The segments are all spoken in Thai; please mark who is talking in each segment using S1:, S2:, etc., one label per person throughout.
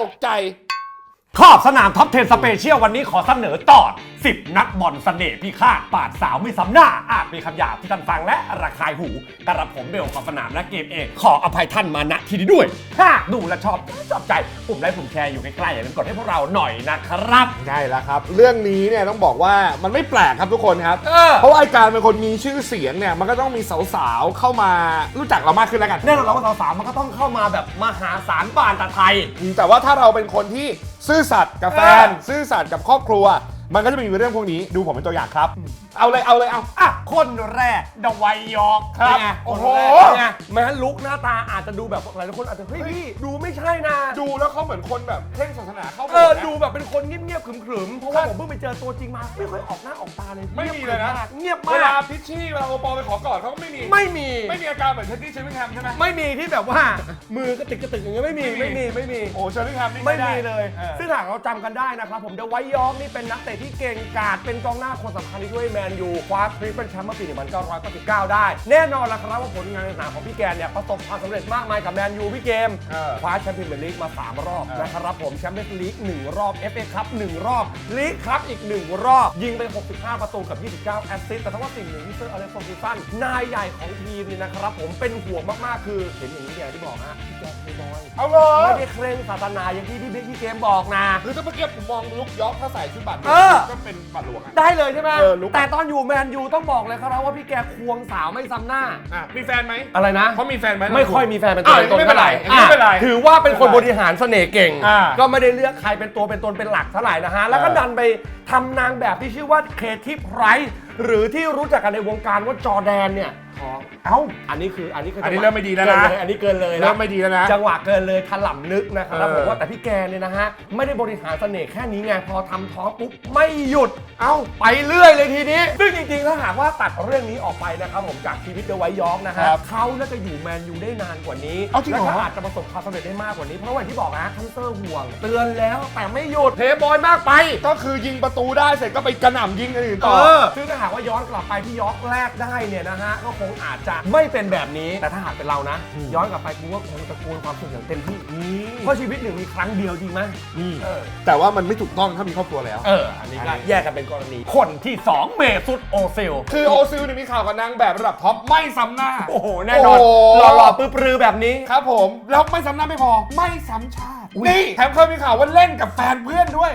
S1: ตกใจ
S2: ขอบสนามท็อป 10 สเปเชียลวันนี้ขอเสนอตอน10 นักบอลเสน่ห์พิฆาตปาดสาวไม่ซ้ำหน้า อาจมีคำหยาบที่ท่านฟังและระคายหูกระผมเบลขอบสนามและเกมเอง ขออภัยท่านมาณที่นี้ด้วยถ้าดูและชอบชอบใจปุ่มไลค์ปุ่มแชร์อยู่ใกล้ๆอย่าลืมกดให้พวกเราหน่อยนะครับ
S1: ใช่แล้วครับ เรื่องนี้เนี่ยต้องบอกว่ามันไม่แปลกครับทุกคนครับ
S2: เออ
S1: เพราะว่าไอการเป็นคนมีชื่อเสียงเนี่ยมันก็ต้องมีสาวๆเข้ามารู้จักเรามากขึ้นแล้วกัน
S2: แน่นอนเราว่าสาวๆมันก็ต้องเข้ามาแบบมหาศาลบานตาไทย
S1: แต่ว่าถ้าเราเป็นคนที่ซื่อสัตย์กับแฟน
S2: เออ
S1: ซื่อสัตย์กับครอบครัว มันก็จะมีเรื่องพวกนี้ดูผมเป็นตัวอย่างครับ เอาเลยเอาเลยเอา
S2: อะคนแรก ดวัยยอร์ก
S1: ครับ
S2: เป็นไง
S1: โอ้โห
S2: คนแรกเป็นไง แม้ลุกหน้าตาอาจจะดูแบบหลายคนอาจจะเฮ้ยพี่ดูไม่ใช่นะ
S1: ดูแล้วเขาเหมือนคนแบบเคร่งศาสนาเข้าไป
S2: เออ
S1: นะ
S2: ดูแบบเป็นคนเงียบๆขรึมๆเพราะว่าผมเพิ่งไปเจอตัวจริงมาไม่ค่อยออกหน้าออกตาเลย
S1: ไม่มีเลยนะ
S2: เงียบ
S1: เว
S2: มา
S1: ลากพิชชี่เวลาโอปอลไปขอกอดเขาก็ไม่มี
S2: ไม่มี
S1: ไม่มีอาการเหมือนเท็ดดี้เชฟวิงแฮมใช่ไหม
S2: ไม่มีที่แบบว่า มือกระติกกระติกอย่างเงี้ยไม่มี
S1: ไม่
S2: ไม่
S1: มี
S2: มีไม่มี
S1: โอ้เชฟวิงแฮมนี่
S2: ไม่
S1: ด้
S2: มีเลย
S1: ออ
S2: ซึ่งหากเราจำกันได้นะครับ ผมเดอะไวท์ยอร์กนี่เป็นนักเตะที่เก่งกาจเป็นกองหน้าคนสำคัญที่ช่วยแมนยูคว้าทริปเป็นแชมป์เมื่อปี 1999 ได้ แน่นอนละครับว่าผลงานในสนามของพี่แกนเนี่ยประสบความสำเร็จมากมายกับแมนยูพี่เกม
S1: เออ
S2: คว้าแชมป์พรีเมียร์ลีกมา 3 รอบ
S1: เออ
S2: นะครับผมแชมเปี้ยนส์ลีก 1 รอบ FA คัพ1รอบลีกคัพอีก 1 รอบ ยิงไป 65 ประตูกับ 29 แอสซิสต์แต่ถ้าว่าสิ่งหนึ่งที่เซอร์อเล็กซ์ฟอร์กูสันนายใหญ่ของทีมนี่นะครับผมเป็นห่วงมากๆคือเห็นอย่างนี้อย่างที่บอกฮะพี่แกนไม่บอย
S1: เอาเลย
S2: ไม่ได้เคร่งศาสนาอย่างที่พี่บิ๊กพี่เกมบอกนะ
S1: คือถ้าเมื่อกี้ผมมองลุกยอกถ้าใส่ชุดบัตร
S2: เออ
S1: ก็เป็นบัตรหลวงอะ
S2: ได้เลยใช่ไหม
S1: เออลุก
S2: แต่ตอนอยู่แมนยูต้องบอกเลยครับว่าพี่แกควงสาวไม่ซ้ำหน้า
S1: อะมีแฟนไหม
S2: อะไรนะ
S1: เขามีแฟนไหม
S2: ไม่ค่อยมีแฟนเป็นตัว
S1: อ้าว
S2: เป็นตน
S1: ไม่เป็นไร
S2: ท่าห
S1: ไม่เป็นไร
S2: อะถือว่าเป็นคนบริหารเสน่ห์เก่ง
S1: อ่า
S2: ก็ไม่ได้เลือกใครเป็นตัวเป็นตนเป็นหลักเท่าไหร่นะฮะ แล้วก็
S1: เออ
S2: ดันไปทำนางแบบที่ชื่อว่าเคทิปไรท์หรือที่รู้จักกันในวงการว่าจอร์แดนเนี่ย ท้อง เอ้า อันนี้คืออันนี้คือ
S1: อั
S2: อั
S1: นนี้เริ่มไม่ดีแล้วนะ
S2: อันนี้เกินเลยนะ
S1: เริ่มไม่ดีแล้วนะ
S2: จังหวะเกินเลยถล่ำลึกนะครับ
S1: เออ
S2: ผมว่าแต่พี่แกเนี่ยนะฮะ ไม่ได้บริหารเสน่ห์แค่นี้ไง พอทำท้องปุ๊บ ไม่หยุด เอ้า ไปเรื่อยเลยทีนี้ ซึ่งจริงๆ ถ้าหากว่าตัดเรื่องนี้ออกไปนะครับผมจากชีวิตเดอะไวท์ยอร์กนะฮะ
S1: ครับ
S2: เขาน่าจะอยู่แมนยูได้นานกว่านี้
S1: เอาจริงเหรอ
S2: แล้วก็อาจจะประสบความสำเร็จได้มากกว่านี้ เพราะว่าอย่างที่บอกนะคันเซอร์ห่วง เตือนแล้วแต่ไม่หยุดเพย์บอยมากไป
S1: ก็คือยิงประตูได้เสร็จก็ไปกระหน่ำยิงกันอื่น
S2: เอ
S1: ต่อ
S2: อซึ่งถ้าหากว่าย้อนกลับไปที่ยอร์กแรกได้เนี่ยนะฮะ ก็คงอาจจะไม่เป็นแบบนี้ แต่ถ้าหากเป็นเรานะ ย้อนกลับไปกูว่าคงตะโกนความสุขอย่างเต็มที่ เพราะชีวิตหนึ่งมีครั้งเดียวจริงไหม
S1: อืม
S2: เออ
S1: แต่ว่ามันไม่ถูกต้องถ้ามีครอบครัวแล้ว
S2: เออ อันนี้ก็แยกกันเป็นกรณี คนที่ 2 เมซุตโอซิล
S1: คือโอซิลเนี่ยมีข่าวกับนางแบบระดับท็อปไม่ซ้ำหน้า
S2: โอ้โห แน่นอน
S1: โอ้
S2: หล่อๆปื้อปรือแบบนี้
S1: ครับผม แล้วไม่ซ้ำหน้าไม่พอ ไม่ซ้ำชาติ
S2: อุ๊ย
S1: นี่แถมเคยมีข่าวว่าเล่นกับแฟนเพื่อนด้วย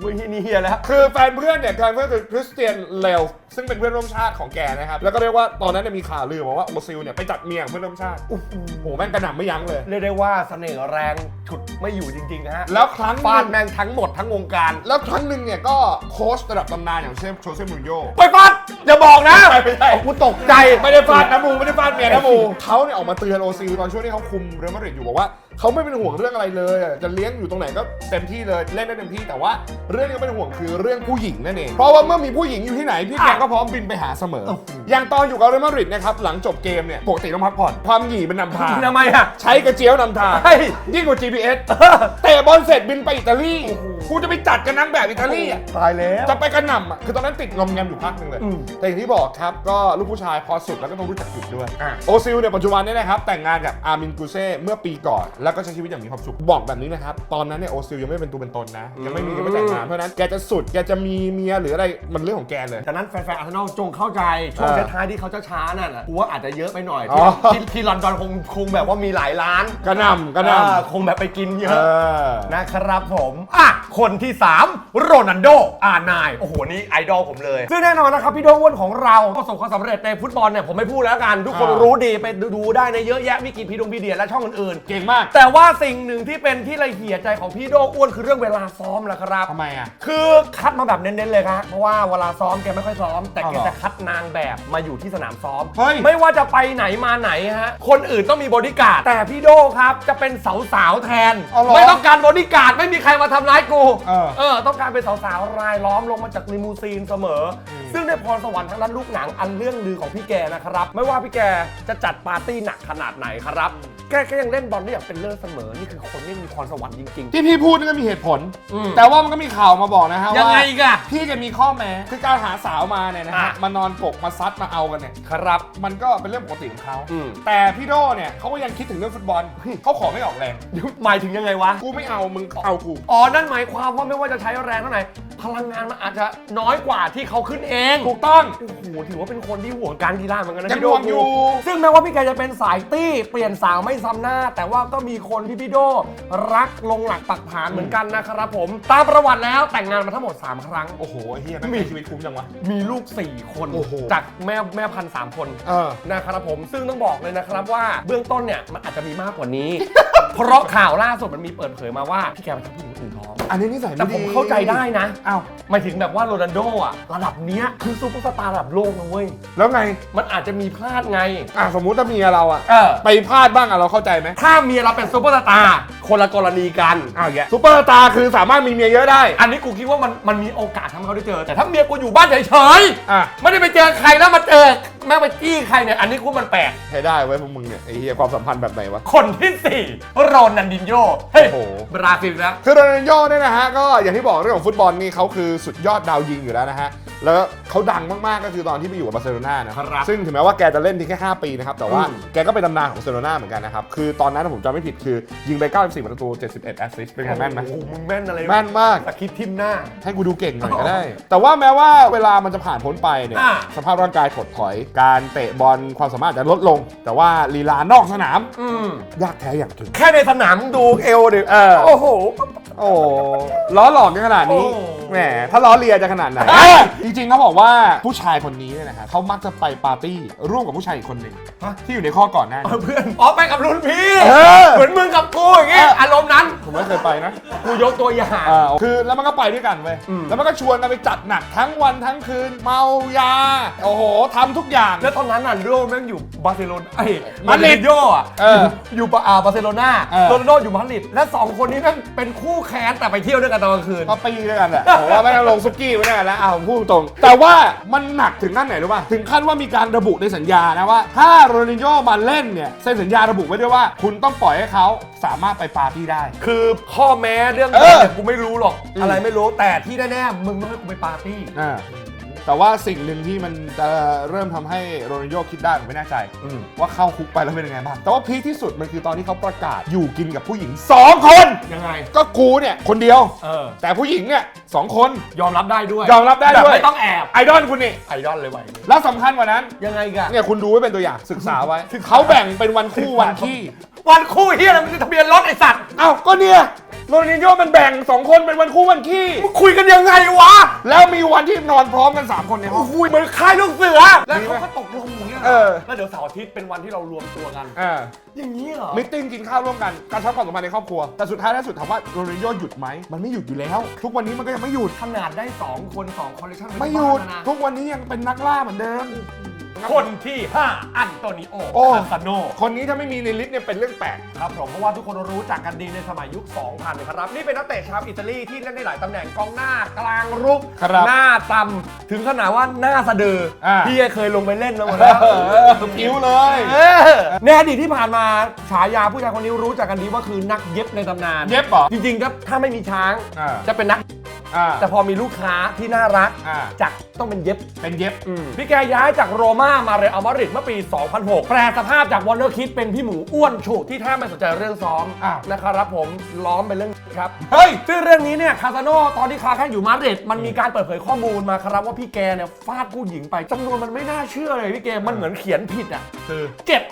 S2: โอ้ยนี่เฮียแล้ว
S1: คือแฟนเพื่อนเนี่ยแฟนเพื่อนคือคริสเตียนเลวซึ่งเป็นเพื่อนร่วมชาติของแกนะครับ แล้วก็เรียกว่าตอนนั้นเนี่ยมีข่าวลือมาว่าโอซิลเนี่ยไปจัดเมียของเพื่อนร่วมชาติโอ้โหแม่งกระหน่ำไม่ยั้งเลย
S2: เรียกได้ว่าเสน่ห์แรงฉุดไม่อยู่จริงๆนะฮะ
S1: แล้วครั้งห
S2: ฟาด
S1: นึ่ง
S2: แม่งทั้งหมดทั้งวงการ
S1: แล้วครั้งหนึ่งเนี่ยก็โค้ชระดับตำนานอย่างเช่นโชเซ่มูรินโญ่
S2: ไปฟาดอย่าบอกนะ
S1: ไม่ใช่
S2: กูตกใจ
S1: ไม่ได้ฟาดนะมูไม่ได้ฟาดเมียนะมูเขาเนี่ยออกมาเตือนโอซิลตอนช่วงที่เขาคุมเรอัลมาดริดอยู่บอกว่า เขาไม่เป็นห่วงเรื่องอะไรเลยอะจะเลี้ยงอยู่ตรงไหนก็เต็มที่เลยเล่นได้เต็มที่แต่ว่าเรื่องที่เขาเป็นห่วงคือเรื่องผู้หญิงนั่นเองเพราะว่าเมื่อมีผู้หญิงอยู่ที่ไหนพี่แกก็พร้อมบินไปหาเสมอ อย่างตอนอยู่กับเรอัลมาดริดนะครับหลังจบเกมเนี่ยปกติต้องพักผ่อนความหยีเป็นนำทาง
S2: ทำไมอะ
S1: ใช้กระเจียวนำทาง
S2: เฮ้ย
S1: ยิ่งกว่า GPS เตะบอลเสร็จบินไปอิตาลีกูจะไปจัดกันนางแบบอิตาลีอะ
S2: ตายแล้ว
S1: จะไปกระหน่ำอะคือตอนนั้นติดงอมแงมอยู่พักหนึ่งเลย
S2: อืม
S1: แต่อย่างที่บอกครับก็ลูกผู้ชายพอสุดแล้วก็ต้องรู้จักหยุดด้วย
S2: อะ
S1: โอซิลเนี่ยปัจจุบันเนี่ยนะครับแต่งงานกับอาร์มินกูเซ่เมื่อปีก่อนแล้วก็ใช้ชีวิตอย่างมีความสุขบอกแบบนี้นะครับตอนนั้นเนี่ยโอซิลยังไม่เป็นตัวเป็นตนนะยังไม่มียังไม่แต่งงานเพราะฉะนั้นแกจะสุดแกจะมีเมียหรืออะไรมันเรื่องของแกเลย
S2: ฉะนั้นแฟนๆอาร์เซนอลจงเข้าใจ ช่วง
S1: เออ
S2: ท้ายๆที่เขาช้าๆนั่นน่ะกูว่าอาจจะเยอะไปหน่อย
S1: อ๋อ
S2: ที่ที่ที่ลอนดอนคงคงแบบว่ามีหลายล้าน
S1: กระหน่ำกระหน่
S2: เออคงแบบไปกินเยำ
S1: เอ
S2: อะ
S1: อ
S2: นะครับผมอะคนที่ 3 โรนันโดอาร์ไนาย โอ้โห นี่ไอดอลผมเลย ซึ่งแน่นอนนะครับ พี่โดอ้วนของเราประสบความสำเร็จในฟุตบอลเนี่ย ผมไม่พูดแล้วกัน ทุกคน
S1: อ่า
S2: รู้ดีไปดูได้ในเยอะแยะวิกิพีดงพีเดียและช่องอื่น
S1: เก่งมาก
S2: ๆแต่ว่าสิ่งหนึ่งที่เป็นที่ละเหียใจของพี่โดอ้วนคือเรื่องเวลาซ้อมแหละครับ
S1: ทำไมอะ
S2: คือคัดมาแบบเน้นๆเลยครับเพราะว่าเวลาซ้อมแกไม่ค่อยซ้อม แต่
S1: เอา
S2: แก
S1: เหรอ
S2: จะคัดนางแบบมาอยู่ที่สนามซ้อม
S1: เฮ้ย
S2: ไม่ว่าจะไปไหนมาไหนฮะ คนอื่นต้องมีบอดี้การ์ดแต่พี่โดครับจะเป็นสาวๆแทน
S1: เอาเหรอ
S2: ไม่ต้องการบอดี้การ์ดไม่มีใครมาทำร้ายกู
S1: เออ
S2: เออต้องการเป็นสาวๆรายล้อมลงมาจากลิมูซีนเสมออซึ่งในพรสวรรค์ทางด้านลูกหนังอันเรื่องลือของพี่แกนะครับ ไม่ว่าพี่แกจะจัดปาร์ตี้หนักขนาดไหนครับ แกก็ยังเล่นบอลได้อย่างเป็นเลิศเสมอ นี่คือคนที่มีพรสวรรค์จริง
S1: ที่พี่พูดนี่ก็มีเหตุผล
S2: อืม
S1: แต่ว่ามันก็มีข่าวมาบอกนะฮะ
S2: ๆ ยัง
S1: ว่า
S2: ไงอีกอะ
S1: พี่จะมีข้อแม้คือการหาสาวมาเนี่ยนะฮะ
S2: อะ
S1: มานอนกกมาซัดมาเอากันเนี่ย
S2: ครับ
S1: มันก็เป็นเรื่องปกติของเขา
S2: อืม
S1: แต่พี่โดเนี่ยเขาก็ยังคิดถึงเรื่องฟุตบอลเขาขอไม่ออกแรง
S2: หมายถึงยังไงวะ
S1: กูไม่เอามึงเอากู
S2: อ๋อ นั่นหมายความว่าไม่ว่าจะใช้แรงเท่าไหร่ พลังงานมันอาจจะน้อยกว่าที่เขาขึ้นเอง
S1: ถูกต้อง
S2: โอ้โหถือว่าเป็นคนที่ห่วงการกีฬาเหมือนกันนะ
S1: ยัง
S2: พี่โด
S1: ห่วงอยู่
S2: ซึ่งแม้ว่าพี่แกจะเป็นสายตี้ เปลี่ยนสาวไม่ซ้ำหน้า แต่ว่าก็มีคนที่พี่โดรักลงหลักปักฐานเหมือนกันนะครับผม ตามประวัติแล้วแต่งงานมาทั้งหมด 3 ครั้ง
S1: โอ้โหไอ้เฮียแม่งมีชีวิตคุ้มจังวะ
S2: มีลูก 4 คน
S1: โอ้โห
S2: จากแม่แม่พันธุ์สามคน
S1: เออ
S2: นะครับผมซึ่งต้องบอกเลยนะครับว่าเบื้องต้นเนี่ยมันอาจจะมีมากกว่านี้ เพราะข่าวล่าสุดมันมีเปิดเผยมาว่าพี่แกไปทำผู้หญิงอื่นท้อง
S1: อันนี้นิสัย
S2: แต่
S1: ไม่
S2: ผม
S1: ดี
S2: เข้าใจได้นะ
S1: อ้าว
S2: หมายถึงแบบว่าโรนัลโดอะ ระดับเนี้ยคือซูเปอร์สตาร์ระดับโลกนะเว้ย
S1: แล้วไง
S2: มันอาจจะมีพลาดไง
S1: อะสมมุติถ้าเมียเราอะ
S2: เออ
S1: ไปพลาดบ้างอะเราเข้าใจไหม
S2: ถ้าเมียเราเป็นซูเปอร์สตาร์คนละกรณีกัน
S1: อ้าวแย่ซูเปอร์สตาร์คือสามารถมีเมียเยอะได้
S2: อันนี้กูคิดว่ามันมันมีโอกาสทำให้เขาได้เจอ แต่ถ้าเมียกูอยู่บ้านเฉย
S1: อะ
S2: ๆไม่ได้ไปเจอใครแล้วมาเจอ แม่งไปจี้ใครเนี่ย อันนี้กูมันแปลก
S1: ใช้ได้ไว้ยพวกมึงเนี่ยไอ้เฮียความสัมพันธ์แบบไหนวะ
S2: คนที่สี่โรนันดินโญ่เฮ้ย
S1: โอ้โห
S2: บราซิลนะ
S1: คือโรนัลโญ่เนี่ยนะฮะก็อย่างที่บอกเรื่องของฟุตบอลนี่เขาคือสุดยอดดาวยิงอยู่แล้วนะฮะ แล้วเขาดังมากๆก็คือตอนที่ไปอยู่กับบาร์เซโลนานะครับซึ่งถึงแม้ว่าแกจะเล่นเพียงแค่ 5 ปีนะครับ แต่ว่า
S2: อืม
S1: แกก็เป็นตำนานของบาร์เซโลนาเหมือนกันนะครับ คือตอนนั้นผมจำไม่ผิดคือยิงไป 94 ประตู 71 แอสซิสต์เป็นไงแม่นไหม
S2: โอ้โหมึงแม่นอะไร
S1: แม่นมาก
S2: ตะคิดทิมหน้า
S1: ให้กูดูเก่งหน่อยก็ได้ แต่ว่าแม้ว่าเวลามันจะผ่านพ้นไปเนี่ย
S2: อะ
S1: สภาพร่างกายถดถอย การเตะบอลความสามารถจะลดลง แต่ว่าลีลานอกสนาม
S2: อืม
S1: ยากแท้อย่างถึง
S2: แค่ในสนามดูเอวดิ
S1: เออ
S2: โอ้โห
S1: โอ้ล้อหลอกกันขนาดนี้
S2: โอ้
S1: แหมถ้าล้อเลียจะขนาดไหนจริงๆเขาบอกว่าผู้ชายคนนี้เนี่ยนะฮะเขามักจะไปปาร์ตี้ร่วมกับผู้ชายอีกคนหนึ่งที่อยู่ในข้อก่อนหน้านี้
S2: เพื่อนอ๋อไปกับรุ่นพี่
S1: เออ
S2: เหมือนมึงกับกูอย่างเงี้ย
S1: เอออ
S2: อารมณ์นั้น
S1: ผมไม่เคยไปนะ
S2: กูยกตัวอย่าง
S1: อ่าคือแล้วมันก็ไปด้วยกันเว้ย
S2: อืม
S1: แล้วมันก็ชวนกันไปจัดหนักทั้งวันทั้งคืน เมายา โอ้โหทำทุกอย่าง
S2: แล้วตอนนั้นน่ะโรแม่งอยู่บาร์เซโลนาไอ้
S1: มาดริด
S2: โยอะ
S1: เออ
S2: อยู่บาอ่าบาร์เซโลนา
S1: เออ
S2: โรนัลโดอยู่มาดริดและสองคนนี้แม่งเป็นคู่แค้นแต่ไปเที่ยวด้วยกันตอนกลางคืน
S1: ก็ปีด้วยกันแหละผมว่าไม่ต้องลงซุกี้ไว้ด้วยกันแล้วอ่าผมพูดตรง แต่ว่ามันหนักถึงขั้นไหนรู้ป่ะ ถึงขั้นว่ามีการระบุในสัญญานะว่า ถ้าโรนัลโญ่มาเล่นเนี่ยเซ็นสัญญาระบุไว้ด้วยว่า คุณต้องปล่อยให้เขาสามารถไปปาร์ตี้ได้
S2: คือข้อแม้เรื่อง
S1: เอ
S2: นี้
S1: อ
S2: เนี่ยกูไม่รู้หรอก
S1: อืม
S2: อะไรไม่รู้แต่ที่แน่ๆมึงต้องให้กูไปปาร์ตี้
S1: อ่า แต่ว่าสิ่งหนึ่งที่มันจะเริ่มทำให้โรนัลโญ่คิดได้ผมไม่แน่ใจ
S2: อืม
S1: ว่าเข้าคุกไปแล้วเป็นยังไงบ้าง แต่ว่าพีคที่สุดมันคือตอนที่เขาประกาศอยู่กินกับผู้หญิง 2 คน
S2: ยังไง
S1: ก็กูเนี่ย คนเดียว
S2: เออ
S1: แต่ผู้หญิงเนี่ยสองคน
S2: ยอมรับได้ด้วย
S1: ยอมรับได้ด้วย
S2: แบบไม่ต้องแอบ
S1: ไอดอลคุณนี่
S2: ไอดอลเลยไหว
S1: แล้วสำคัญกว่านั้น
S2: ยังไงกัน
S1: เนี่ยคุณดูไว้เป็นตัวอย่างศึกษาไว้ เขาแบ่งเป็นวันคู่วันขี้
S2: วันคู่เฮียอะไรมันจะทะเบียนรถไอสัตว์
S1: อ้าวก็เนี่ย โรนัลโญ่มันแบ่งสองคนเป็นวันคู่วันขี้
S2: มึงคุยกันยังไงวะ
S1: แล้วมีวันที่นอนพร้อมกันสามคนในห้อง
S2: คุยเหมือนค่ายลูกเสือ แล้ว
S1: มีไหม
S2: เขาก็ตกลงอย่างเงี้ย
S1: เออ
S2: แล้วเดี๋ยวเสาร์อาทิตย์เป็นวันที่เรารวมตัวกัน
S1: อ่า
S2: อย่างนี้เหรอ
S1: มิทติ้งกินข้าวร่วมกันการชับความสัมพันธ์ในครอบครัว แต่สุดท้ายแล้วสุดถามว่าโรนัลโญ่หยุดไหมมันไม่หยุดอยู่แล้ว ทุกวันนี้มันก็ยังไม่หยุด
S2: ขนาดได้ 2 คน 2 คอลเลคชัน
S1: ไม่หยุด
S2: นะ
S1: ทุกวันนี้ยังเป็นนักล่าเหมือนเดิม
S2: คนที่ 5 อันโตนิโอ
S1: โอ้
S2: คาซาโน
S1: คนนี้ถ้าไม่มีในลิสต์เนี่ยเป็นเรื่องแปลก
S2: ครับผมเพราะว่าทุกคนรู้จักกันดีในสมัยยุค 2000 ครับ นี่เป็นนักเตะชาวอิตาลีที่เล่นได้หลายตำแหน่งกองหน้ากลางรุก
S1: ครับ
S2: หน้าตำถึงขนาดว่าหน้าสะดืออา พี่เคยลงไปเล่นมาหมดแล้ว
S1: เออผิวเลย
S2: เออในอดีตที่ผ่านมาฉายาผู้ชายคนนี้รู้จักกันดีว่าคือนักเย็บในตำนาน
S1: เย็บเหรอ
S2: จริงๆครับถ้าไม่มีช้าง
S1: อ่า
S2: จะเป็นนัก
S1: อ่า
S2: แต่พอมีลูกค้าที่น่ารัก
S1: อ่า
S2: จักต้องเป็นเย็บ
S1: เป็นเย็บ
S2: พี่แกย้ายจากโรม่ามาเรอัลมาดริดเมื่อปี 2006 แปลสภาพจากวอลเลอร์คิดเป็นพี่หมูอ้วนฉุที่แทบไม่สนใจเรื่องซ้อม
S1: อ้าว
S2: นะครับผมล้อมเป็นเรื่องครับ
S1: เฮ้ย
S2: ซึ่งเรื่องนี้เนี่ยคาซาโนตอนที่ค้าแข่งอยู่มาดริดมันมีการเปิดเผยข้อมูลมาครับว่าพี่แกเนี่ยฟาดผู้หญิงไปจำนวนมันไม่น่าเชื่อเลยพี่แกมันเหมือนเขียนผิดอะ
S1: คือ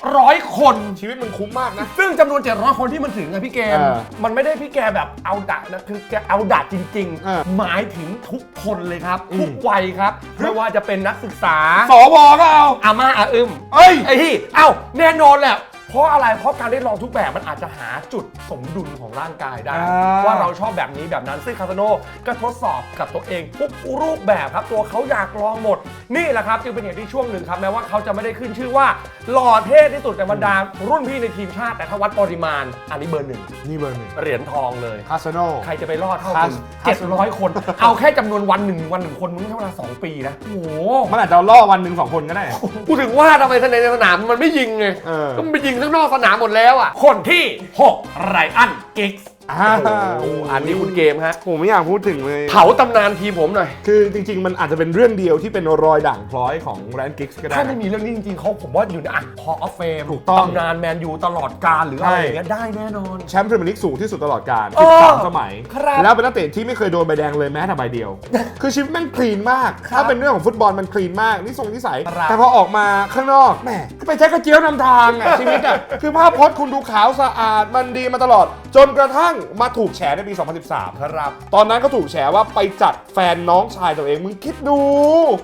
S2: 700 คน
S1: ชีวิตมึงคุ้มมากนะ
S2: ซึ่งจำนวน 700 คนที่มันถึงอะพี่แก
S1: เออ
S2: มันไม่ได้พี่แกแบบเอาดะนะคือแกเอาดะจริง
S1: เออ
S2: ๆหมายถึงทุกคนเลยครับ
S1: อืม
S2: ทุกวัยครับ ไม่ว่าจะเป็นนักศึกษา
S1: สวก็เอา
S2: อาม่าอาอึม
S1: เอ้ย
S2: ไอ้ที่เอ้าแน่นอนแหละ เพราะอะไร เพราะการได้ลองทุกแบบมันอาจจะหาจุดสมดุลของร่างกายได้
S1: อ่า
S2: ว่าเราชอบแบบนี้แบบนั้นซึ่งคาสโนก็ทดสอบกับตัวเองทุกรูปแบบครับ ตัวเขาอยากลองหมด นี่แหละครับจึงเป็นเหตุที่ช่วงหนึ่งครับแม้ว่าเขาจะไม่ได้ขึ้นชื่อว่าหล่อเท่ที่สุดในบรรดารุ่นพี่ในทีมชาติแต่ถ้าวัดปริมาณ อันนี้เบอร์หนึ่ง
S1: นี่เบอร์หนึ่ง
S2: เหรียญทองเลย
S1: คาสโน
S2: ใครจะไปรอดเท่า
S1: ครั
S2: คุ
S1: บ
S2: ณเจ็ดร้อยคน เอาแค่จำนวนวันหนึ่งวันหนึ่งคนมึงใช้เวลาสองปีนะ โอ้โห
S1: มันอาจจะล่อวันหนึ่งสองคนก็ได้
S2: กูถึงว่าทำไมในสนามมันไม่ยิงไง
S1: เออ
S2: ก็มันไปยิงข้างนอกสนามหมดแล้วอะ
S3: คนที่ 6 ไรอันกิกส์
S1: อ่า
S2: โอ้โหอันนี้คุณเกมฮะ
S1: ผมไม่อยากพูดถึงเลย
S2: เผาตำนานทีมผมหน่อย
S1: คือจริง ๆ มันอาจจะเป็นเรื่องเดียวที่เป็นรอยด่างพร้อยของแรนกิกส์ก็ได้
S2: ถ้าไม่
S1: นะ
S2: มีเรื่องนี้จริง ๆเขาผมว่าอยู่ในอะพอออฟเฟม
S1: ถูกต้อง
S2: ตำนานแมนยูตลอดกาลหรืออะไร
S1: ใช่
S2: อย่างเงี้ยได้แน่นอน
S1: แชมป์พรีเมียร์ลีกสูงที่สุดตลอดกาล
S2: เออ
S1: 13สมัย
S2: ครับ
S1: แล้วเป็นนักเตะที่ไม่เคยโดนใบแดงเลยแม้แต่ใบเดียว คือชีวิตแม่งคลีนมาก
S2: ครับ
S1: ถ้าเป็นเรื่องของฟุตบอลมันคลีนมากนิสงนิสัย
S2: ครับ
S1: แต่พอออกมาข้างนอกแหมก็ไปใช้กระเจียวนำทางอะชีวิตอะคือภาพพจน์คุณดูขาวสะอาดมันดีมาตลอด จนกระทั่งมาถูกแฉในปี 2013
S2: ครับ
S1: ตอนนั้นก็ถูกแฉว่าไปจัดแฟนน้องชายตัวเอง มึงคิดดู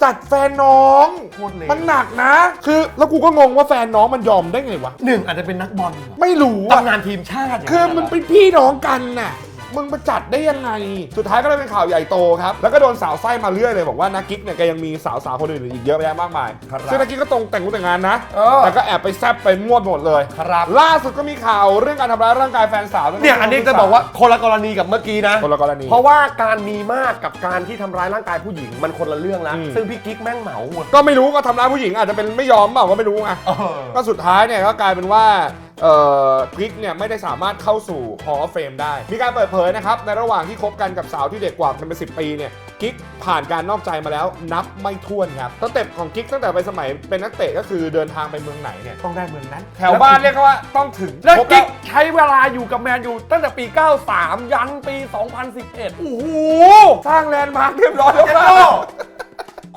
S1: จัดแฟนน้อง
S2: โคตรเลว
S1: มันหนักนะ คือแล้วกูก็งงว่าแฟนน้องมันยอมได้ไงวะ
S2: หนึ่งอาจจะเป็นนักบอล
S1: ไม่รู้อะ
S2: ตำนานทีมชาติย่าง
S1: คือ
S2: เงี้ย
S1: มันเป็นพี่น้องกันน่ะ มึงมาจัดได้ยังไง สุดท้ายก็เลยเป็นข่าวใหญ่โตครับ แล้วก็โดนสาวไส้มาเรื่อยเลยบอกว่านักกิ๊กเนี่ยแกยังมีสาวสาวๆคนอื่นอีกเยอะแยะมากมาย
S2: ครับ
S1: ซึ่งนักกิ๊กก็ตรงแต่งงานแต่งงานนะ
S2: เออ
S1: แต่ก็แอบไปแซบไปมั่วหมดเลย
S2: ครับ
S1: ล่าสุดก็มีข่าวเรื่องการทำร้ายร่างกายแฟนสาว
S2: เนี่ยอันนี้จะบอกว่าคนละกรณีกับเมื่อกี้นะ
S1: คนละกรณี
S2: เพราะว่าการมีมากกับการที่ทำร้ายร่างกายผู้หญิงมันคนละเรื่องแล้ว
S1: อืม
S2: ซึ่งพี่กิ๊กแม่งเหมาหมด
S1: ก็ไม่รู้ก็ทำร้ายผู้หญิงอาจจะเป็นไม่ยอมเปล่าก็ไม่รู้ไงก็สุดท้ายเนี่ยก็กลายเป็นว่า เอ่อกริกเนี่ยไม่ได้สามารถเข้าสู่ Hall of Fame ได้ มีการเปิดเผยนะครับ ในระหว่างที่คบกันกับสาวที่เด็กกว่ากันเป็น10ปีเนี่ยกิ๊กผ่านการนอกใจมาแล้วนับไม่ถ้วนครับสเต็ปของกิ๊กตั้งแต่ไปสมัยเป็นนักเตะก็คือเดินทางไปเมืองไหนเนี่ยต้องได้เมืองนั้น แถวบ้านเรียกว่าต้องถึง
S2: แล้ว
S1: ครบ
S2: กิ๊กใช้เวลาอยู่กับแมนยูตั้งแต่ปี 93 ยันปี 2011 โอ้โห
S1: สร้างแลนด์มาร์คเรียบร้อยแล้วครับ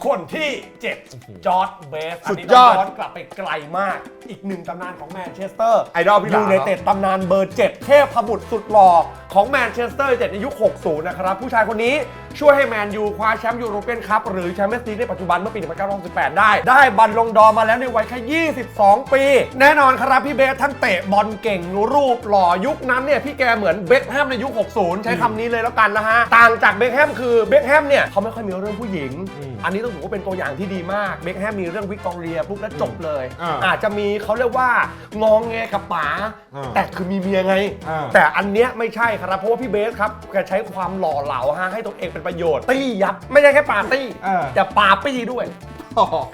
S3: คนที่ 7 จอร์ดเบส
S1: สุดยอด
S3: นนี้ต้งย้อนกลับไปไกลมาก อีกหนึ่งตำนานของแมนเชสเตอร์
S1: ไอดอลพี่ห
S3: ยู
S1: ลา
S3: ไนเต็ดตำนานเบอร์ 7 เทพพบุตรสุดหล่อของแมนเชสเตอร์ยูไนเต็ดในยุค 60 นะครับ ผู้ชายคนนี้ช่วยให้แมนยูคว้าแชมป์ยูโรเปียนคัพหรือแชมเปี้ยนส์ลีกในปัจจุบันเมื่อปี 1968 ได้ ได้บัลลงดอร์มาแล้วในวัยแค่ 22 ปี แน่นอนครับพี่เบสทั้งเตะบอลเก่งรูปหล่อยุคนั้นเนี่ยพี่แกเหมือนเบคแฮมในยุค 60 ใช้คำนี้เลยแล้วกันนะฮะ ต่างจากเบคแฮมคือเบคแฮมเนี่ยเขาไม่ค่อยมีเรื่องผู้หญิงอั นนี้ต้องถือว่าเป็นตัวอย่างที่ดีมากเบคแฮมมีเรื่องวิกตอเรียปุ๊บแล้วจบเลย
S1: อ่า
S2: อาจจะมีเขาเรียกว่างองแงกับป๋า
S1: อ่า
S2: แต่คือมีเมียไง
S1: อ่า
S2: แต่อันเนี้ยไม่ใช่ครับเพราะว่าพี่เบสครับแกใช้ความหล่อเหลาฮะให้ตัวเองเป็นประโยชน์ตี้ยับไม่ใช่แค่ปาร์ตี้
S1: อ่า
S2: แต่ปาปี้ด้วย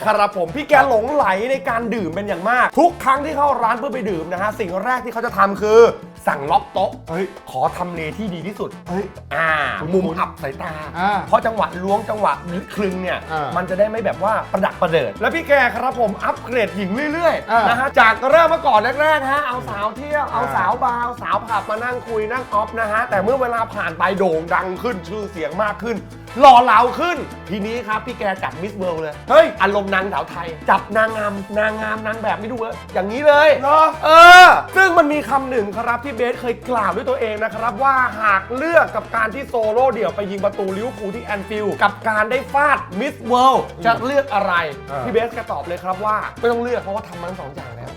S2: ครับผมพี่แกหลงไหลในการดื่มเป็นอย่างมาก ทุกครั้งที่เข้าร้านเพื่อไปดื่มนะฮะสิ่งแรกที่เขาจะทำคือ สั่งล็อกโต๊ะ
S1: เฮ้ย
S2: ขอทำเลที่ดีที่สุด
S1: เฮ้ย
S2: อ่า มุมอับสายตา
S1: อ่า
S2: เพราะจังหวะล้วงจังหวะคลึงเนี่ย
S1: อ่ามั
S2: มันจะได้ไม่แบบว่าประดักประเดิด แล้วพี่แกครับผมอัปเกรดหญิงเรื่อย
S1: อ่า
S2: ๆนะฮะ จากเริ่มเมื่อก่อนแรกๆฮะ เอาสาวเที่ยว เอา
S1: อ่า
S2: สาวบาร์เอาสาวผับมานั่งคุยนั่งออฟนะฮะ แต่เมื่อเวลาผ่านไปโด่งดังขึ้นชื่อเสียงมากขึ้น หล่อเหลาขึ้น ทีนี้ครับพี่แกจับมิสเวิลด์เลย เฮ้ย อารมณ์นางสาวไทย จับนางงาม นางงามนางแบบไม่ดูเว้ยอย่างนี้เลย
S1: เหรอ
S2: เออ ซึ่งมันมีคำหนึ่งครับที่เบสเคยกล่าวด้วยตัวเองนะครับ ว่าหากเลือกกับการที่โซโล่เดี่ยวไปยิงประตูลิเวอร์พูลที่แอนฟิลด์กับการได้ฟาดมิสเวิลด์จะเลือกอะไร
S1: อ่า
S2: พี่เบสก็ตอบเลยครับว่า ไม่ต้องเลือกเพราะว่าทำมาทั้งสองอย่างแล้ว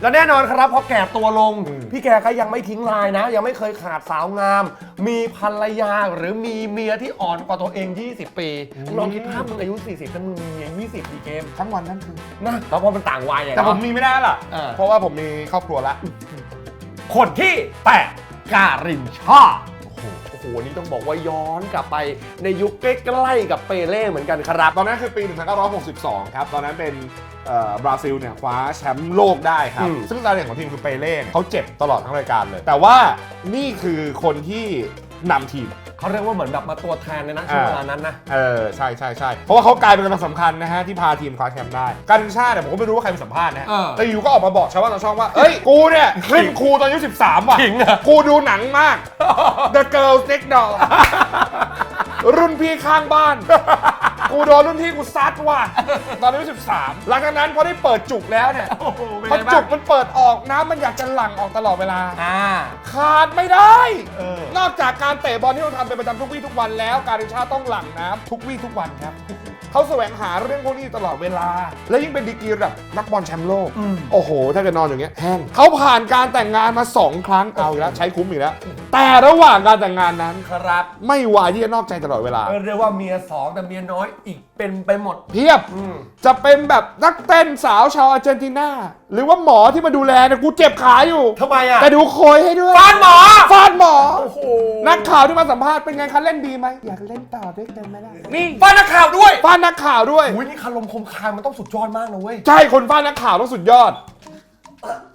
S2: และแน่นอนครับพอแก่ตัวลง พี่แกก็ยังไม่ทิ้งลายนะ ยังไม่เคยขาดสาวงาม มีภรรยาหรือมีเมียที่อ่อนกว่าตัวเอง 20 ปีลองคิดภาพมึงอายุ 40ถ้ามึงมีเมีย20ดีเกม
S1: ทั้งวันทั้งคืน
S2: นะแล้วเพราะมันต่างวัยอะ
S1: แต่ผม
S2: เนาะ
S1: มีไม่ได้ล่ะ
S2: เออ
S1: เพราะว่าผมมีครอบครัวแล้ว
S3: คนที่8การินชา
S2: โอ้โห นี่ต้องบอกว่าย้อนกลับไปในยุคใกล้ๆกับเปเล่เหมือนกันครับ
S1: ตอนนั้นคือปี 1962 ครับ ตอนนั้นเป็นเอ่อบราซิลเนี่ยคว้าแชมป์โลกได้ครับ
S2: อืม
S1: ซึ่งตาเด่นของทีมคือเปเล่เนี่ยเขาเจ็บตลอดทั้งรายการเลย แต่ว่านี่คือคนที่นำทีม
S2: เขาเรียกว่าเหมือนแบบมาตัวแทนในนะช่วงเวลานั้นนะ
S1: เออใช่ใช่ใช่เพราะว่าเขากลายเป็นกำลังสำคัญนะฮะที่พาทีมคว้าแชมป์ได้การทีมชาติเนี่ยผมก็ไม่รู้ว่าใครเป็นสัมภาษณ์นะฮะ
S2: เออ
S1: แต่อยู่ก็ออกมาบอกชาวบ้านชาวช่องว่าเอ้ยกูเนี่ยขึ้นครูตอนอายุ13ว่ะ
S2: ขิงอะ
S1: กูดูหนังมาก The Girls Next Door รุ่นพี่ข้างบ้าน กูโดนรุ่นพี่กูซัดว่ะตอนอายุ13 หลังจากนั้นพอได้เปิดจุกแล้วเนี่ย
S2: โอ้โหเป็น
S1: พอ
S2: ไงบ้า
S1: จุ
S2: ง
S1: กมันเปิดออกน้ำมันอยากจะหลั่งออกตลอดเวลา
S2: อ่า
S1: ขาดไม่ได้
S2: เออ
S1: นอกจากการเตะบอลที่เราทำเป็นประจำทุกวี่ทุกวันแล้ว การทีมชาติต้องหลั่งน้ำทุกวี่ทุกวันครับ เขาแสวงหาเรื่องพวกนี้ตลอดเวลา และยิ่งเป็นดีกรีระดับนักบอลแชมป์โลก
S2: อืม
S1: โอ้โห ถ้าเกิดนอนอย่างเงี้ยแห้งเขาผ่านการแต่งงานมา 2 ครั้งเอาอีกแล้วใช้คุ้มอีกแล้ว แต่ระหว่างการแต่งงานนั้น
S2: ครับ
S1: ไม่วายที่จะนอกใจตลอดเวลา
S2: เออเรียกว่าเมียสองแต่เมียน้อยอีกเป็นไปหมด
S1: เพียบ
S2: อืม
S1: จะเป็นแบบนักเต้นสาวชาวอาร์เจนตินาหรือว่าหมอที่มาดูแลเนี่ยกูเจ็บขาอยู่
S2: ทำไมอะ
S1: แต่ดูโคยให้ด้วย
S2: ฟาดหมอ
S1: ฟาดหมอ
S2: โอ้โห
S1: นักข่าวที่มาสัมภาษณ์เป็นไงคะเล่นดีไหมอยากเล่นต่อด้วยกันไหมล่ะนี่
S2: ฟาดนักข่าวด้วย
S1: ฟาดนักข่าวด้วย
S2: อุ้ยนี่คารมคมคายมันต้องสุดยอดมากนะเว้ย
S1: ใช่ คนฟาดนักข่าวต้องสุดยอด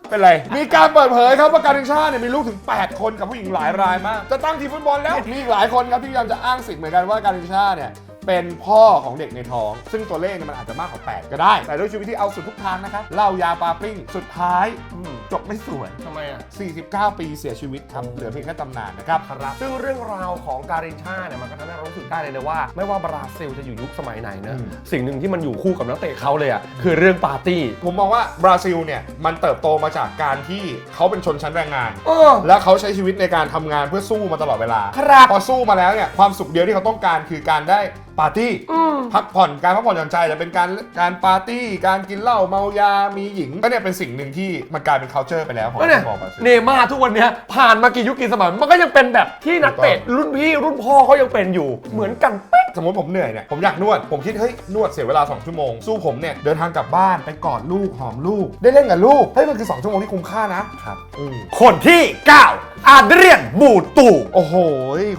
S1: เป็นไร มีการเปิดเผยครับว่าการินชาเนี่ยมีลูกถึง 8 คนกับผู้หญิงหลายรายมาก จะตั้งทีมฟุตบอลแล้ว มีอีกหลายคนครับที่พยายามจะอ้างสิทธิ์เหมือนกันว่าการินชาเนี่ย เป็นพ่อของเด็กในท้อง ซึ่งตัวเลขเนี่ยมันอาจจะมากกว่า 8 ก็ได้ แต่ด้วยชีวิตที่เอาสุดทุกทางนะครับเหล้ายาปลาปิ้งสุดท้าย
S2: อืม
S1: จบไม่สวย
S2: ทำไมอะ
S1: 49 ปีเสียชีวิตครับเหลือเพียงแค่ตำนานนะครับ
S2: ครับซึ่งเรื่องราวของการินชาเนี่ยมันก็ทำให้เรารู้สึกได้เลยนะว่า ไม่ว่าบราซิลจะอยู่ยุคสมัยไหนเนอะ
S1: อืม
S2: สิ่งหนึ่งที่มันอยู่คู่กับนักเตะเขาเลยอะคือเรื่องปาร์ตี้
S1: ผมมองว่าบราซิลเนี่ยมันเติบโตมาจากการที่เขาเป็นชนชั้นแรงงาน
S2: เออ
S1: แล้วเขาใช้ชีวิตในการทำงานเพื่อสู้มาตลอดเวลา
S2: ครับ
S1: พอสู้มาแล้วเนี่ยความสุขเดียวที่เขาต้องการคือการได้ปาร์ตี้
S2: อืม
S1: พักผ่อนการพักผ่อนหย่อนใจจะเป็นการการปาร์ตี้ การกินเหล้าเมายามีหญิงก็เนี่ยเป็นสิ่งหนึ่งที่มันกลายเป็น culture ไปแล้วของ
S2: ก็เนี่ย
S1: ฟุตบอลบราซิล
S2: เนย์ม่าร์ทุกวันเนี้ยผ่านมากี่ยุคกี่สมัยมันก็ยังเป็นแบบที่นักเตะรุ่นพี่รุ่นพ่อเขายังเป็นอยู่ เหมือนกันเป๊ะ
S1: สมมติผมเหนื่อยเนี่ยผมอยากนวด ผมคิด เฮ้ย นวดเสียเวลา 2 ชั่วโมง สู้ผมเนี่ย เดินทางกลับบ้านไปกอดลูก หอมลูก ได้เล่นกับลูก เฮ้ย มันคือ 2 ชั่วโมงที่คุ้มค่านะครับ อืม
S3: คนที่ 9 อาเดรียนบูตู
S1: โอ้โห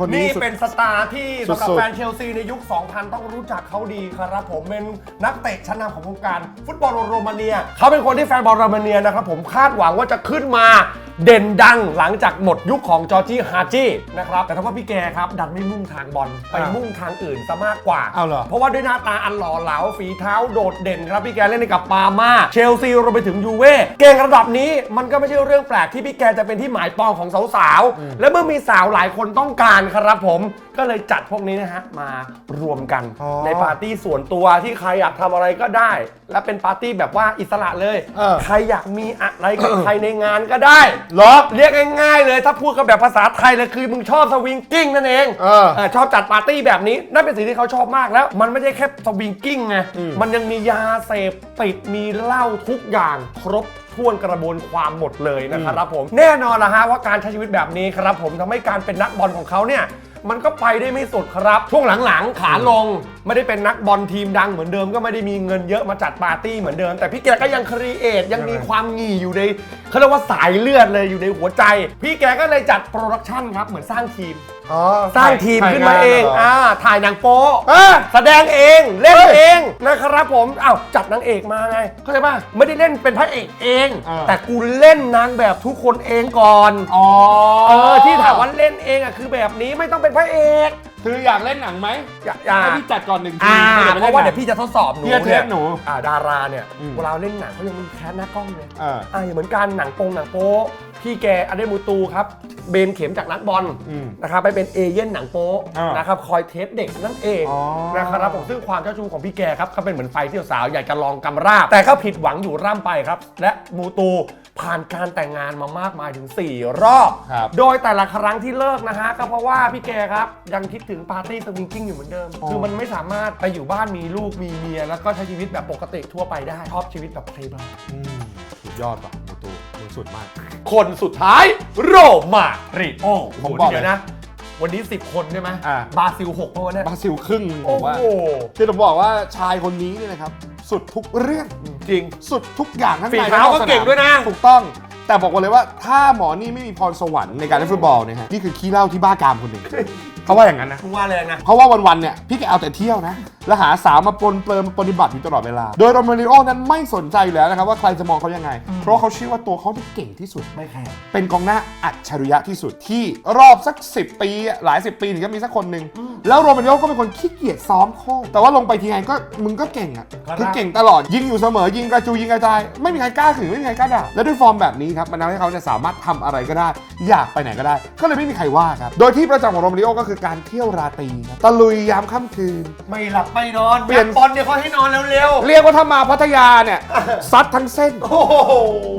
S1: คนนี้
S2: นี่
S1: สุด
S2: เป็นสตาร์ที่สำหรับ
S1: สุดๆ
S2: แฟนเชลซีในยุค 2000 ต้องรู้จักเขาดีครับผมเป็นนักเตะชั้นนำของวงการ ฟุตบอลโรมาเนีย เขาเป็นคนที่แฟนบอลโรมาเนียนะครับผมคาดหวังว่าจะขึ้นมา เด่นดังหลังจากหมดยุคของจอร์จี้ฮาร์จี้นะครับแต่ถ้าว่าพี่แกครับดันไม่มุ่งทางบอลไปมุ่งทางอื่นซะมากกว่า
S1: เอาเหรอ
S2: เพราะว่าด้วยหน้าตาอันหล่อเหลาฝีเท้าโดดเด่นครับพี่แกเล่นให้กับปาร์มาเชลซีรวมไปถึงยูเว่เก่งระดับนี้มันก็ไม่ใช่เรื่องแปลกที่พี่แกจะเป็นที่หมายปองของสาวๆและเมื่อมีสาวหลายคนต้องการครับผมก็เลยจัดพวกนี้นะฮะมารวมกัน
S1: อ๋อ
S2: ในปาร์ตี้ส่วนตัวที่ใครอยากทำอะไรก็ได้ และเป็นปาร์ตี้แบบว่าอิสระเลย
S1: เออ
S2: ใครอยากมีอะไรกับใครในงานก็ได้
S1: เหรอ
S2: เรียกง่ายๆเลยถ้าพูดกันแบบภาษาไทยเลยคือมึงชอบสวิงกิ้งนั่นเอง
S1: เออ
S2: เออชอบจัดปาร์ตี้แบบนี้นั่นเป็นสิ่งที่เขาชอบมากแล้ว มันไม่ใช่แค่สวิงกิ้งไง
S1: อืม
S2: มันยังมียาเสพติดมีเหล้าทุกอย่างครบถ้วนกระบวนความหมดเลยนะครับผมแน่นอนละฮะว่าการใช้ชีวิตแบบนี้ครับผมทำให้การเป็นนักบอลของเขาเนี่ย มันก็ไปได้ไม่สุดครับ ช่วงหลังๆ ขาลง ไม่ได้เป็นนักบอลทีมดังเหมือนเดิมก็ไม่ได้มีเงินเยอะมาจัดปาร์ตี้เหมือนเดิม แต่พี่แกก็ยังครีเอทยังมีความหงี่อยู่ในเขาเรียกว่าสายเลือดเลยอยู่ในหัวใจ พี่แกก็เลยจัดโปรดักชั่นครับเหมือนสร้างทีม
S1: อ๋อ
S2: สร้างทีมขึ้นมาเอง
S1: ถ่ยนหร
S2: อ่า ถ่ายหนังโป๊ะ
S1: เอ้ย
S2: แสดงเอง เล่น
S1: เฮ้ย
S2: เองนะครับผม อ้าวจัดนางเอกมาไง เข้าใจป่ะ ไม่ได้เล่นเป็นพระเอกเอง
S1: อ่า
S2: แต่กูเล่นนางแบบทุกคนเองก่อน
S1: อ๋อ
S2: เออ ที่ถามว่าเล่นเองอะคือแบบนี้ไม่ต้องเป็นพระเอก
S1: คืออยากเล่นหนังไหม
S2: อย่าอย่า
S1: ให้พี่จัดก่อนหนึ่งที
S2: อ่า
S1: ไม่
S2: เพ
S1: ได้
S2: ราะว่า
S1: ล่นหนัง
S2: เดี๋ยวพี่จะทดสอบหนู
S1: พี่จะเท
S2: เนี่ย
S1: สหนู
S2: อ่าดาราเนี่ย
S1: อืม
S2: เวลาเล่นหนังเขายังมีแคสหน้ากล้องเลย
S1: เออ
S2: อ่าเหมือนกันหนังโปงหนังโป๊ะ พี่แกอเดมูตูครับเบนเข็มจากนักบอล
S1: อืม
S2: นะครับไปเป็นเอเย่นหนังโป๊ะ
S1: อ่าน
S2: นะครับคอยเทสเด็กนั่นเอง
S1: อ๋อ
S2: นะครับผมซึ่งความเจ้าชู้ของพี่แกครับก็เป็นเหมือนไฟที่สาวๆอยากจะลองกำราบ แต่ก็ผิดหวังอยู่ร่ำไปครับ และมูตูผ่านการแต่งงานมามากมายถึง 4 รอบ
S1: ครับ
S2: โดยแต่ละครั้งที่เลิกนะฮะก็เพราะว่าพี่แกครับยังคิดถึงปาร์ตี้สวิงกิ้งอยู่เหมือนเดิม
S1: อ๋อ
S2: คือมันไม่สามารถไปอยู่บ้านมีลูกมีเมีย แล้วก็ใช้ชีวิตแบบปกติทั่วไปได้ชอบชีวิตแบบเพลย์บอย
S1: อืมสุดยอดป่ะโมตูมึง สุดมาก
S2: คนสุดท้ายโรมาริโอ
S1: ผมบอกเลย
S2: เดี๋ยวนะ วันนี้ 10 คนใช่ไหม
S1: อ่า
S2: บราซิล6เพราะว่าเนี่ย
S1: บราซิลครึ่งผ
S2: โอ้
S1: มว่า
S2: โห
S1: คือผมบอกว่าชายคนนี้เนี่ยนะครับ สุดทุกเรื่อง
S2: จริง
S1: สุดทุกอย่างทั้ง
S2: ฝี
S1: ใน
S2: เท้า
S1: และนอ
S2: ก็
S1: สนม
S2: เก่งด้วยนะ
S1: ถูกต้อง แต่บอกกันเลยว่าถ้าหมอนี่ไม่มีพรสวรรค์ในการเล่นฟุตบอลเนี่ยฮะนี่คือขี้เหล้าที่บ้ากามคนหนึ่ง เขาว่าอย่างนั้นนะ
S2: มึงว่าเลยนะ
S1: เพราะว่าวันๆ เนี่ย พี่แกเอาแต่เที่ยวนะ แล้วหาสาวมาปนเปลือมาปฏิบัติอยู่ตลอดเวลา โดยโรมาริโอนั้นไม่สนใจอยู่แล้วนะครับว่าใครจะมองเขายังไง เพราะเขาเชื่อว่าตัวเขาที่เก่งที่สุด
S2: ไม่แคร์
S1: เป็นกองหน้าอัจฉริยะที่สุดที่รอบสัก 10 ปีอะหลาย 10 ปีถึงจะมีสักคนหนึ่ง แล้วโรมาริโอก็เป็นคนขี้เกียจซ้อมโค้งแต่ว่าลงไปทีไงก็มึงก็เก่งอะ
S2: ครับ
S1: คือเก่งตลอดยิงอยู่เสมอยิงกระจูยิงกระจาย ไม่มีใครกล้าขืนไม่มีใครกล้าด่าและด้วยฟอร์มแบบนี้ครับมันทำให้เขาเนี่ยสามารถทำอะไรก็ได้ อยากไปไหนก็ได้ ก็เลยไม่มีใครว่าครับโดยที่ประจำของโรมาริโอก็คือการเที่ยวราตรีครับตะลุยยามค่ำคืน
S2: ไม่หลับไม่นอน
S1: เปลี่ยน
S2: บอลเนี่ยเขาให้นอนเร็ว
S1: เรียกว่าถ้ามาพัทยาเนี่ยซัดทั้งเส้น
S2: ๆโอ้โห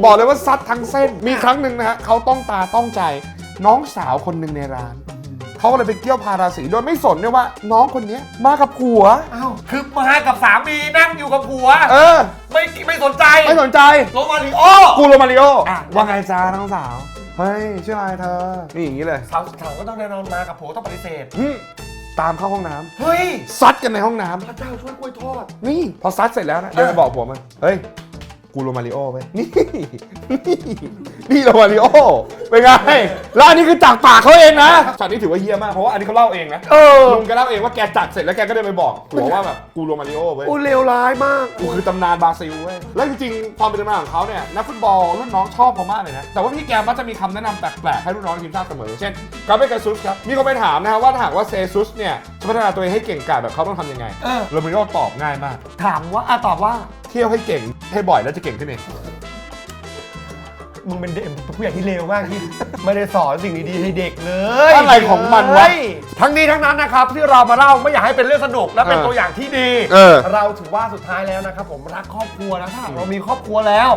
S1: บอกเลยว่าซัดทั้งเส้นมีครั้งหนึ่งนะฮะเขาต้องตาต้องใจน้องสาวคนหนึ่งในร้าน เขาก็เลยไปเกี่ยวพาราสีโดยไม่สนด้วยว่า น้องคนเนี้ยมากับผัว
S2: อ้าวคือมากับสามีนั่งอยู่กับผัว
S1: เออ
S2: ไม่ไม่สนใจ
S1: ไม่สนใจ
S2: โรมาริโอ
S1: กูโรมาริโอ
S2: อะ
S1: ว่าไงจ้าน้องสาว เฮ้ยชื่ออะไรเธอ นี่อย่างนี้เลย
S2: สาวสาวก็ต้องแน่นอนมากับผัวต้องปฏิเสธ
S1: หึตามเข้าห้องน้ำ
S2: เฮ้ย
S1: ซัดกันในห้องน้ำ
S2: พระเจ้าช่วยกล้วยทอด
S1: นี่พอซัดเสร็จแล้วนะเดินไปบอกผัวมันเฮ้ย กูโรมาริโอไปนี่นี่นี่โรมาริโอเป็นไงแล้วอันนี้คือจากปากเขาเองนะช็อตนี้ถือว่าเฮี้ยมากเพราะว่าอันนี้เขาเล่าเองนะ
S2: เออ
S1: ลุงแกเล่าเองว่าแกจัดเสร็จแล้วแกก็เดินไปบอกหัวว่าแบบกูโรมาริโอเว้ย
S2: โอ้เลวร้ายมาก
S1: กูคือตำนานบราซิลเว้ย แล้วจริงๆ ความเป็นตำนานของเขาเนี่ย นักฟุตบอลรุ่นน้องชอบเขามากเลยนะ แต่ว่าพี่แกมักจะมีคำแนะนำแปลกๆ ให้รุ่นน้องทีมชาติเสมอ เช่นกาเบรกาซุสครับ มีคนไปถามนะครับว่าถ้าหากว่าเซซุสเนี่ยจะพัฒนาตัวเองให้เก่งกาจแบบเขาต้องทำยังไง
S2: เออ
S1: โรมิโอตอบง่ายมาก
S2: ถามว่าอะตอบว่า
S1: เที่ยวให้เก่งให้บ่อยแล้วจะเก่งขึ้นเอง
S2: มึงเป็นเด็กผู้ใหญ่ที่เลวมากที่ ไม่ได้สอนสิ่งดีๆให้เด็กเลย
S1: อะไรของมันวะ
S2: เฮ้ยทั้งนี้ทั้งนั้นนะครับที่เรามาเล่าไม่อยากให้เป็นเรื่องสนุกและเป็น
S1: เออ
S2: ตัวอย่างที่ดี
S1: เออ
S2: เราถือว่าสุดท้ายแล้วนะครับผมรักครอบครัวนะถ้าหากเรามีครอบครัวแล้ว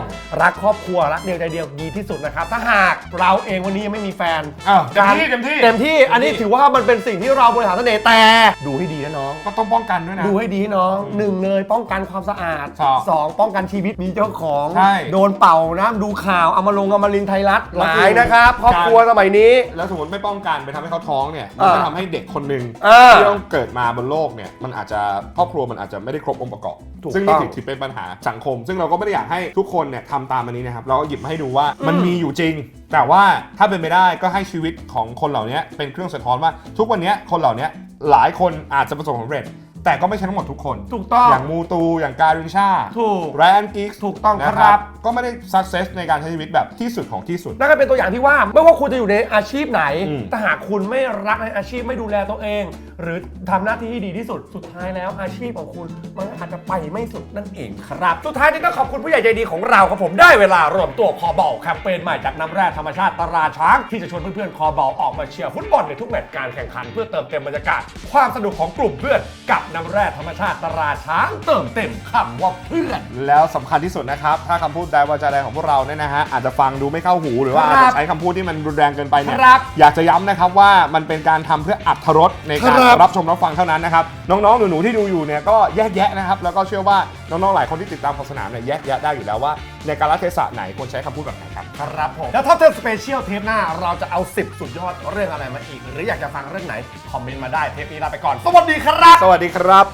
S2: รักครอบครัวรักเดียวใจเดียวดีที่สุดนะครับ ถ้าหากเราเองวันนี้ยังไม่มีแฟน
S1: อ้าวเต็ม
S2: การ
S1: ที่เต็มที่
S2: เต็มที่อันนี้ถือว่ามันเป็นสิ่งที่เราบริหารเสน่ห์แต่ดูให้ดีนะน้อง
S1: ก็ต้องป้องกันด้วยนะ
S2: ดูให้ดีน้องหนึ่งเลยป้องกันความสะอาด
S1: สอง
S2: สองป้องกันชีวิตมีเจ้าของ
S1: ใช่
S2: โดนเป่านะดูข่าวเอามาลงเอามาลินไทยรัฐห
S1: แล้ว
S2: ลา
S1: คื
S2: ย
S1: อ
S2: นะครับครอบครัว
S1: การ
S2: สมัยนี้
S1: แล้วสมมติไม่ป้องกันไปทำให้เขาท้องเนี่ย
S2: เอ
S1: มัน
S2: อ
S1: จะทำให้เด็กคนหนึ่ง
S2: เออ
S1: ที่ต้องเกิดมาบนโลกเนี่ยมันอาจจะครอบครัวมันอาจจะไม่ได้ครบองค์ประกอบ
S2: ถูก
S1: ซึ่ง
S2: ต้
S1: นี่
S2: อง
S1: ถือถือเป็นปัญหาสังคม ซึ่งเราก็ไม่ได้อยากให้ทุกคนเนี่ยทำตามอันนี้นะครับ เราก็หยิบมาให้ดูว่ามันมีอยู่จริง แต่ว่าถ้าเป็นไปได้ก็ให้ชีวิตของคนเหล่านี้เป็นเครื่องสะท้อนว่าทุกวันนี้คนเหล่านี้หลายคนอาจจะประสบความสำเร็จ แต่ก็ไม่ใช่ทั้งหมดทุกคน
S2: ถูกต้อง
S1: อย่างมูตูอย่างการินชา
S2: ถูก
S1: แรนกิก
S2: ถูกต้อง
S1: นะครับ ก็ไม่ได้สักเซสในการใช้ชีวิตแบบที่สุดของที่สุด
S2: นั่นก็เป็นตัวอย่างที่ว่าไม่ว่าคุณจะอยู่ในอาชีพไหน
S1: อืม
S2: แต่หากคุณไม่รักในอาชีพไม่ดูแลตัวเอง หรือทำหน้าที่ที่ดีที่สุดสุดท้ายแล้วอาชีพของคุณมันอาจจะไปไม่สุดนั่นเองครับ สุดท้ายนี้ก็ขอบคุณผู้ใหญ่ใจดีของเราครับผมได้เวลารวมตัวคอเบาแคมเปญใหม่จากน้ำแร่ธรรมชาติตราช้างที่จะชวนเพื่อนๆคอเบาออกมาเชียร์ฟุตบอลในทุกแมตช์การแข่งขัน เพื่อเติมเต็มบรรยากาศความสนุกของกลุ่มเพื่อนกับน้ำแร่ธรรมชาติตราช้างเติมเต็มคำว่าเพื่อน
S1: แล้วสำคัญที่สุดนะครับ ถ้าคำพูดใดวาจาใดของพวกเราเนี่ยนะฮะอาจจะฟังดูไม่เข้าหูหรือว่า
S2: ค
S1: อา
S2: รับ
S1: จจะใช้คำพูดที่มันรุนแรงเกินไปเนี่ย
S2: ครับ
S1: อยากจะย้ำนะครับว่ามันเป็นการทำเพื่ออัธรสในการ
S2: ครับ
S1: รับชมรับฟังเท่านั้นนะครับน้องๆหนูๆที่ดูอยู่เนี่ยก็แยกแยะนะครับแล้วก็เชื่อว่าน้องๆหลายคนที่ติดตามข่าวสนามเนี่ยแยกแยะได้อยู่แล้วว่า ในการรัเทศะไหนควรใช้คำพูดแบบไหนครับ
S2: ครับผม แล้วถ้าเทปสเปเชียลเทปหน้าเราจะเอา 10 สุดยอดเรื่องอะไรมาอีก หรืออยากจะฟังเรื่องไหน คอมเมนต์มาได้เทปนี้ลาไปก่อน สวัสดีครับ
S1: สวัสดีครับ